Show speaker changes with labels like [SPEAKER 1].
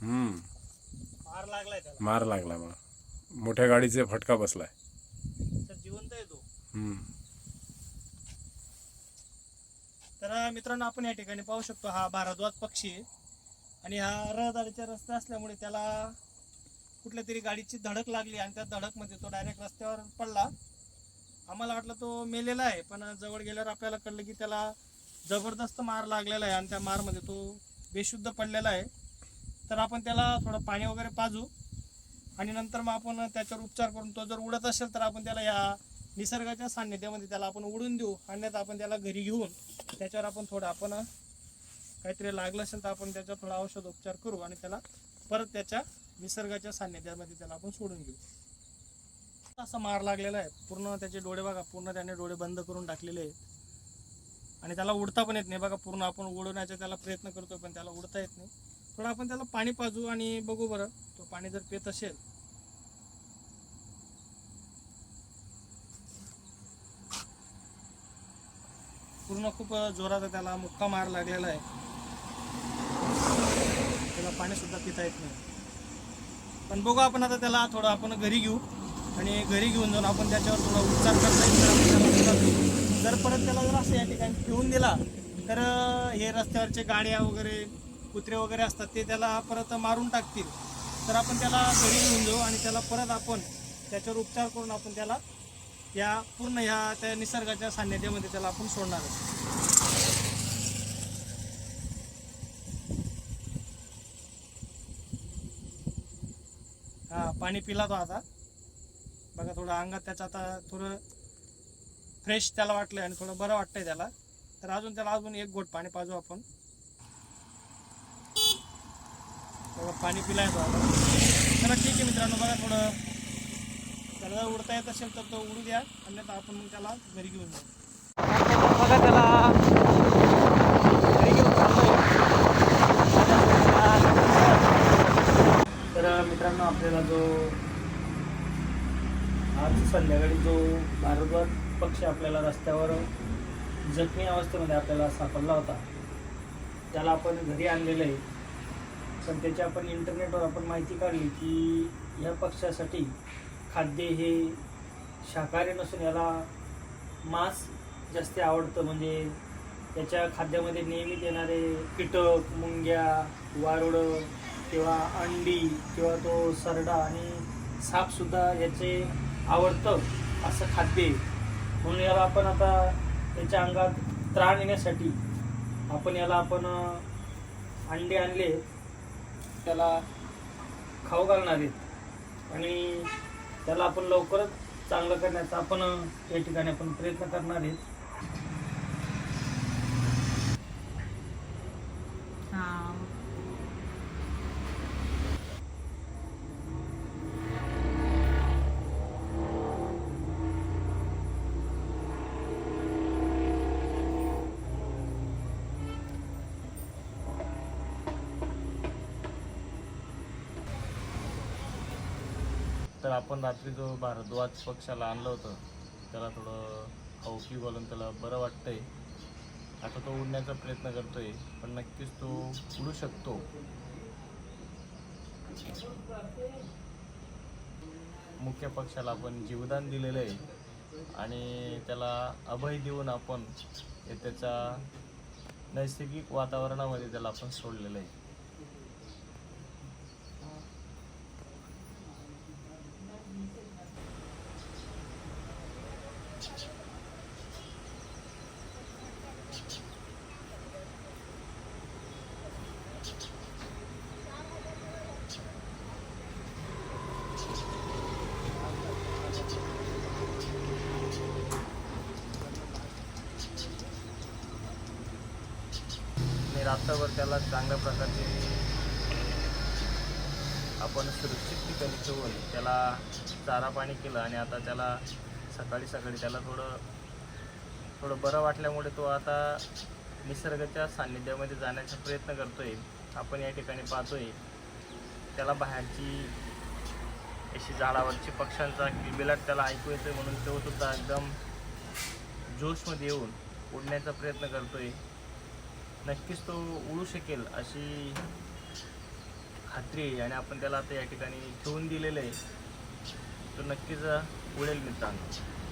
[SPEAKER 1] हम्म.
[SPEAKER 2] मार लागलाय त्याला.
[SPEAKER 1] मार लागला मग. मोठ्या गाडीचे फटका बसलाय.
[SPEAKER 2] तर जिवंत आहे तो.
[SPEAKER 1] हम्म.
[SPEAKER 2] तर मित्रांनो आपण या ठिकाणी पाहू शकतो हा भारद्वाज पक्षी आहे. आणि हा रहदारीचा रस्ता असल्यामुळे त्याला कुठल्या तरी गाडीची धडक लागली आणि त्या धडकमध्ये तो डायरेक्ट रस्त्यावर पडला. आम्हाला वाटलं तो मेलेला आहे पण जवळ गेल्यावर आपल्याला कळलं की त्याला जबरदस्त मार लागलेला आहे आणि त्या मारमध्ये तो बेशुद्ध पडलेला आहे. तर आपण त्याला थोडं पाणी वगैरे पाजू आणि नंतर मग आपण त्याच्यावर उपचार करून तो जर उडत असेल तर आपण त्याला या निसर्गाच्या सान्निध्यामध्ये त्याला आपण उडून देऊ. अन्यथा आपण त्याला घरी घेऊन त्याच्यावर आपण थोडं आपण काहीतरी लागलं असेल तर आपण त्याच्यावर थोडा औषध उपचार करू आणि त्याला परत त्याच्या निसर्गाच्या सान्निध्यामध्ये त्याला आपण सोडून घेऊ. असा मार लागलेला आहे. पूर्ण त्याचे डोळे बघा पूर्ण त्याने डोळे बंद करून टाकलेले आहेत. आणि त्याला उडता पण येत नाही. बघा पूर्ण आपण उडवण्याचा त्याला प्रयत्न करतोय पण त्याला उडता येत नाही. थोडं आपण त्याला पाणी पाजू आणि बघू बरं तो पाणी जर पित असेल. पूर्ण खूप जोराचा त्याला मुक्का मार लागलेला आहे. त्याला पाणी सुद्धा पिता येत नाही. पण बघू आपण आता त्याला थोडं आपण घरी घेऊ. आणि घरी घेऊन जाऊन आपण त्याच्यावर थोडा उपचार करता येईल जर परत त्याला जर असं या ठिकाणी ठेवून दिला तर हे रस्त्यावरचे गाड्या वगैरे कुत्रे वगैरे असतात ते त्याला परत मारून टाकतील तर आपण त्याला घरी घेऊन जाऊ आणि त्याला परत आपण त्याच्यावर उपचार करून आपण त्याला या पूर्ण ह्या त्या निसर्गाच्या सान्निध्यामध्ये त्याला आपण सोडणार आहोत. हा पाणी पिला तो आता बघा थोडं अंगात त्याचं आता थोडं फ्रेश त्याला वाटलं आणि थोडं बरं वाटतंय त्याला. तर अजून त्याला अजून एक गोट पाणी पाजू आपण. पाणी पिलाय तो चला ठीक आहे मित्रांनो बघा थोडं. त्याला जर उडता येत असेल तर तो उडू द्या. अन्यथा आपण मग त्याला घरी घेऊन जाऊ. बघा त्याला. घरी घेऊन तर मित्रांनो आपल्याला जो आज संध्याकाळी जो भारतवर पक्षी आपल्याला रस्त्यावर जखमी अवस्थेमध्ये आपल्याला सापडला होता. त्याला आपण घरी आणलेलं आहे. पण त्याची आपण इंटरनेटवर आपण माहिती काढली की या पक्ष्यासाठी खाद्य हे शाकाहारी नसून याला मांस जास्त आवडतं. म्हणजे त्याच्या खाद्यामध्ये नियमित येणारे कीटक मुंग्या वारुळं किंवा अंडी किंवा तो सरडा आणि सापसुद्धा याचे आवडतं असं खाद्य आहे. म्हणून याला आपण आता त्याच्या अंगात त्राण येण्यासाठी आपण याला आपण अंडे आणले. त्याला खाऊ घालणार आहेत. आणि त्याला आपण लवकरच चांगलं करण्याचा आपण या ठिकाणी आपण प्रयत्न करणार आहेत. तर आपण रात्री जो भारद्वाज पक्षाला आणलं होतं त्याला थोडं हौकी बोलून त्याला बरं वाटतंय. आता तो उडण्याचा प्रयत्न करतोय पण नक्कीच तो उडू शकतो. मुख्य पक्षाला आपण जीवदान दिलेलं आहे आणि त्याला अभय देऊन आपण हे त्याच्या नैसर्गिक वातावरणामध्ये त्याला आपण सोडलेलं आहे आणि रात्रभर त्याला चांगल्या प्रकारचे आपण सुरक्षित ठिकाणी ठेवून त्याला चारा पाणी केलं आणि आता त्याला सकाळी सकाळी त्याला थोडं थोडं बरं वाटल्यामुळे तो आता निसर्गाच्या सान्निध्यामध्ये जाण्याचा प्रयत्न करतोय. आपण या ठिकाणी पाहतोय. त्याला बाहेरची अशी झाडावरची पक्ष्यांचा किलबिलाट त्याला ऐकू येतोय म्हणून तो सुद्धा एकदम जोशमध्ये येऊन उडण्याचा प्रयत्न करतोय. नक्कीच तो उडू शकेल अशी
[SPEAKER 3] खात्री आहे आणि आपण त्याला आता या ठिकाणी ठेवून दिलेलं आहे. तो नक्कीच उडेल मित्रांनो.